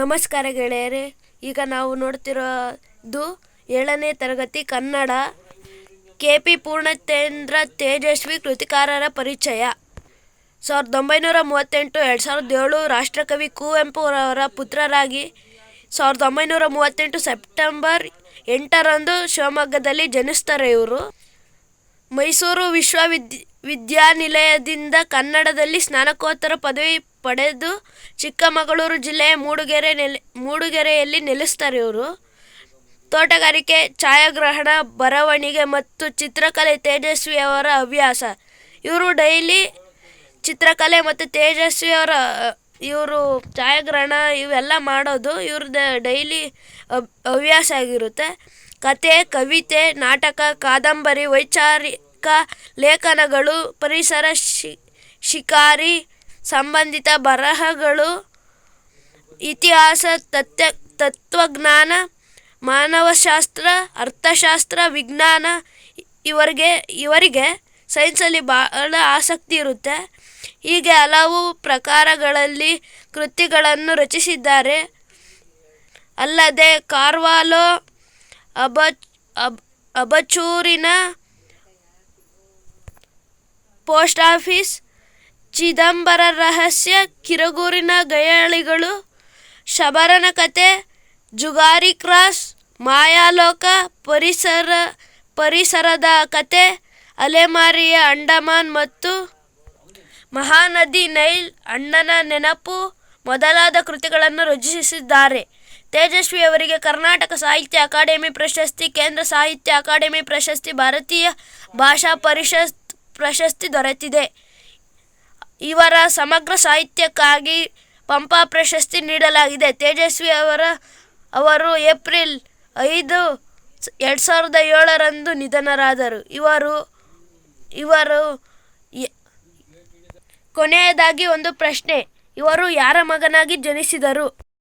ನಮಸ್ಕಾರ ಗೆಳೆಯರೇ, ಈಗ ನಾವು ನೋಡ್ತಿರೋದು ಏಳನೇ ತರಗತಿ ಕನ್ನಡ. ಕೆ ಪಿ ಪೂರ್ಣಚಂದ್ರ ತೇಜಸ್ವಿ ಕೃತಿಕಾರರ ಪರಿಚಯ. ಸಾವಿರದ ಒಂಬೈನೂರ ಮೂವತ್ತೆಂಟು ಎರಡು ಸಾವಿರದ ಏಳು ರಾಷ್ಟ್ರಕವಿ ಕುವೆಂಪುರವರ ಪುತ್ರರಾಗಿ, ಸಾವಿರದ ಒಂಬೈನೂರ ಮೂವತ್ತೆಂಟು ಸೆಪ್ಟೆಂಬರ್ ಎಂಟರಂದು ಶಿವಮೊಗ್ಗದಲ್ಲಿ ಜನಿಸ್ತಾರೆ ಇವರು. ಮೈಸೂರು ವಿಶ್ವವಿದ್ಯ ವಿದ್ಯಾನಿಲಯದಿಂದ ಕನ್ನಡದಲ್ಲಿ ಸ್ನಾತಕೋತ್ತರ ಪದವಿ ಪಡೆದು ಚಿಕ್ಕಮಗಳೂರು ಜಿಲ್ಲೆಯ ಮೂಡುಗೆರೆ ನೆಲೆ, ಮೂಡುಗೆರೆಯಲ್ಲಿ ನೆಲೆಸ್ತಾರೆ ಇವರು. ತೋಟಗಾರಿಕೆ, ಛಾಯಾಗ್ರಹಣ, ಬರವಣಿಗೆ ಮತ್ತು ಚಿತ್ರಕಲೆ ತೇಜಸ್ವಿಯವರ ಹವ್ಯಾಸ. ಇವರು ಡೈಲಿ ಚಿತ್ರಕಲೆ ಮತ್ತು ತೇಜಸ್ವಿಯವರ ಇವರು ಛಾಯಾಗ್ರಹಣ ಇವೆಲ್ಲ ಮಾಡೋದು ಇವ್ರದ ಡೈಲಿ ಹವ್ಯಾಸ ಆಗಿರುತ್ತೆ. ಕತೆ, ಕವಿತೆ, ನಾಟಕ, ಕಾದಂಬರಿ, ವೈಚಾರಿಕ ಲೇಖನಗಳು, ಪರಿಸರ ಶಿಕಾರಿ ಸಂಬಂಧಿತ ಬರಹಗಳು, ಇತಿಹಾಸ, ತತ್ವ, ತತ್ವಜ್ಞಾನ, ಮಾನವಶಾಸ್ತ್ರ, ಅರ್ಥಶಾಸ್ತ್ರ, ವಿಜ್ಞಾನ, ಇವರಿಗೆ ಇವರಿಗೆ ಸೈನ್ಸಲ್ಲಿ ಭಾಳ ಆಸಕ್ತಿ ಇರುತ್ತೆ. ಹೀಗೆ ಹಲವು ಪ್ರಕಾರಗಳಲ್ಲಿ ಕೃತಿಗಳನ್ನು ರಚಿಸಿದ್ದಾರೆ. ಅಲ್ಲದೆ ಕಾರ್ವಾಲೋ ಅಬ ಅಬ್, ಅಬಚೂರಿನ ಪೋಸ್ಟ್ ಆಫೀಸ್ ಚಿದಂಬರ ರಹಸ್ಯ, ಕಿರಗೂರಿನ ಗಯಾಳಿಗಳು, ಶಬರನ ಕತೆ, ಜುಗಾರಿ ಕ್ರಾಸ್, ಮಾಯಾಲೋಕ, ಪರಿಸರ, ಪರಿಸರದ ಕತೆ, ಅಲೆಮಾರಿಯ ಅಂಡಮಾನ್ ಮತ್ತು ಮಹಾನದಿ ನೈಲ್, ಅಣ್ಣನ ನೆನಪು ಮೊದಲಾದ ಕೃತಿಗಳನ್ನು ರಚಿಸಿದ್ದಾರೆ. ತೇಜಸ್ವಿ ಅವರಿಗೆ ಕರ್ನಾಟಕ ಸಾಹಿತ್ಯ ಅಕಾಡೆಮಿ ಪ್ರಶಸ್ತಿ, ಕೇಂದ್ರ ಸಾಹಿತ್ಯ ಅಕಾಡೆಮಿ ಪ್ರಶಸ್ತಿ, ಭಾರತೀಯ ಭಾಷಾ ಪರಿಷತ್ ಪ್ರಶಸ್ತಿ ದೊರೆತಿದೆ. ಇವರ ಸಮಗ್ರ ಸಾಹಿತ್ಯಕ್ಕಾಗಿ ಪಂಪ ಪ್ರಶಸ್ತಿ ನೀಡಲಾಗಿದೆ. ತೇಜಸ್ವಿ ಅವರ, ಅವರು ಏಪ್ರಿಲ್ ಐದು ಎರಡು ಸಾವಿರದ ಏಳರಂದು ನಿಧನರಾದರು. ಇವರು ಇವರು ಕೊನೆಯದಾಗಿ ಒಂದು ಪ್ರಶ್ನೆ. ಇವರು ಯಾರ ಮಗನಾಗಿ ಜನಿಸಿದರು?